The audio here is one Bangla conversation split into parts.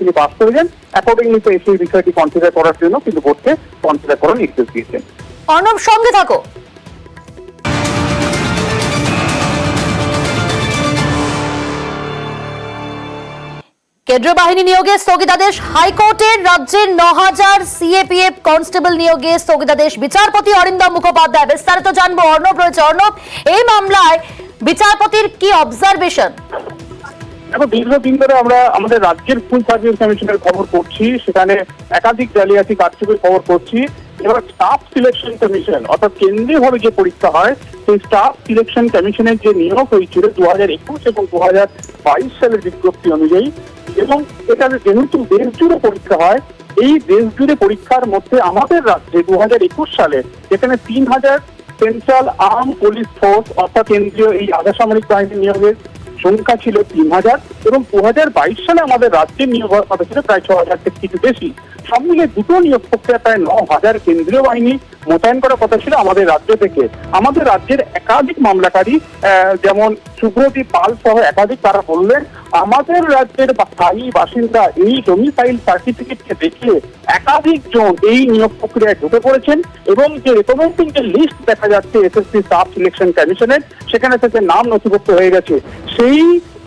তিনি পাস করেছেন অ্যাকর্ডিংলি তো সেই বিষয়টি কনসিডার করার জন্য কিন্তু বোর্ডকে কনসিডার করার নির্দেশ দিয়েছেন। অর্ণব, সঙ্গে থাকো। কেন্দ্রীয় বাহিনী নিয়োগে স্থগিতাদেশ হাইকোর্টের রাজ্যের ন হাজার সিএপিএফ কনস্টেবল নিয়োগে স্থগিতাদেশ বিচারপতি অরিন্দম মুখোপাধ্যায়। বিস্তারিত জানব। অর্ণব রয়েছে। অর্ণব, এই মামলায় বিচারপতির কি অবজারভেশন এখন দীর্ঘদিন ধরে আমরা আমাদের রাজ্যের ফুল সার্ভিস কমিশনের খবর করছি সেখানে একাধিক জালিয়াতি কারচুপির খবর করছি এবার স্টাফ সিলেকশন কমিশন অর্থাৎ কেন্দ্রীয় ভাবে যে পরীক্ষা হয়, সেই স্টাফ সিলেকশন কমিশনের যে নিয়োগ হয়েছিল দু হাজার একুশ এবং দু হাজার বাইশ সালের বিজ্ঞপ্তি অনুযায়ী, এবং এটা যেহেতু দেশ জুড়ে পরীক্ষা হয়, এই দেশ জুড়ে পরীক্ষার মধ্যে আমাদের রাজ্যে দু হাজার একুশ সালে, যেখানে তিন হাজার সেন্ট্রাল আর্ম পুলিশ ফোর্স অর্থাৎ কেন্দ্রীয় এই আধা সামরিক বাহিনী নিয়োগের সংখ্যা ছিল তিন হাজার এবং দু হাজার বাইশ সালে আমাদের রাজ্যে নিয়োগ হওয়ার কথা ছিল, প্রায় ছ হাজার থেকে কিছু বেশি। সব মিলে দুটো নিয়োগ প্রক্রিয়া প্রায় ন হাজার কেন্দ্রীয় বাহিনী মোতায়েন করার কথা ছিল আমাদের রাজ্য থেকে। আমাদের রাজ্যের একাধিক মামলাকারী যেমন সুব্রতী পাল সহ একাধিক তারা বললেন, আমাদের রাজ্যের স্থায়ী বাসিন্দা এই জমি ফাইল সার্টিফিকেটকে দেখিয়ে একাধিক জন এই নিয়োগ প্রক্রিয়ায় ঢুকে পড়েছেন এবং যে রেকমেন্ডিং যে লিস্ট দেখা যাচ্ছে এসএসসি স্টাফ সিলেকশন কমিশনের সেখানে তাদের নাম নথিভুক্ত হয়ে গেছে। সেই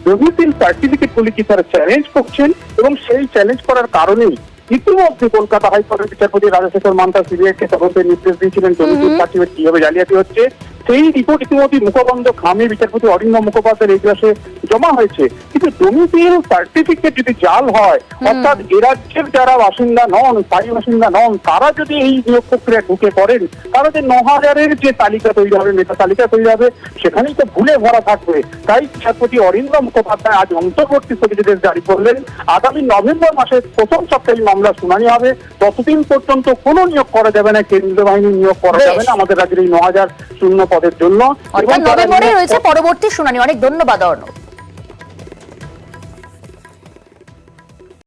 দুর্নীতির সার্টিফিকেট গুলি কি তারা চ্যালেঞ্জ করছেন এবং সেই চ্যালেঞ্জ করার কারণেই ইতিমধ্যে কলকাতা হাইকোর্টের বিচারপতি রাজশেখর মান্তা সিবিআই কে তদন্তের নির্দেশ দিয়েছিলেন। দুর্নীতির সার্টিফিকেট কীভাবে জালিয়াতি হচ্ছে সেই রিপোর্ট ইতিমধ্যে মুখবন্ধ খামে বিচারপতি অরিন্দম মুখোপাধ্যায়ের এগ্রাসে জমা হয়েছে। কিন্তু ডোমিসাইল সার্টিফিকেট যদি জাল হয় অর্থাৎ এ রাজ্যের যারা বাসিন্দা নন স্থায়ী বাসিন্দা নন তারা যদি এই নিয়োগ প্রক্রিয়া ঢুকে পড়েন তাহলে যে ন হাজারের যে তালিকা তৈরি হবে নেতা তালিকা তৈরি হবে সেখানেই তো ভুলে ভরা থাকবে। তাই বিচারপতি অরিন্দম মুখোপাধ্যায় আজ অন্তর্বর্তী স্থগিতাদেশ জারি করলেন আগামী নভেম্বর মাসের প্রথম সপ্তাহে মামলা শুনানি হবে। ততদিন পর্যন্ত কোনো নিয়োগ করা যাবে না কেন্দ্রীয় বাহিনী নিয়োগ করা যাবে না। আমাদের রাজ্যের এই ন হাজার শূন্য পদের জন্য অর্থাৎ নভেম্বরে রয়েছে পরবর্তী শুনানি। অনেক ধন্যবাদ অর্ণব।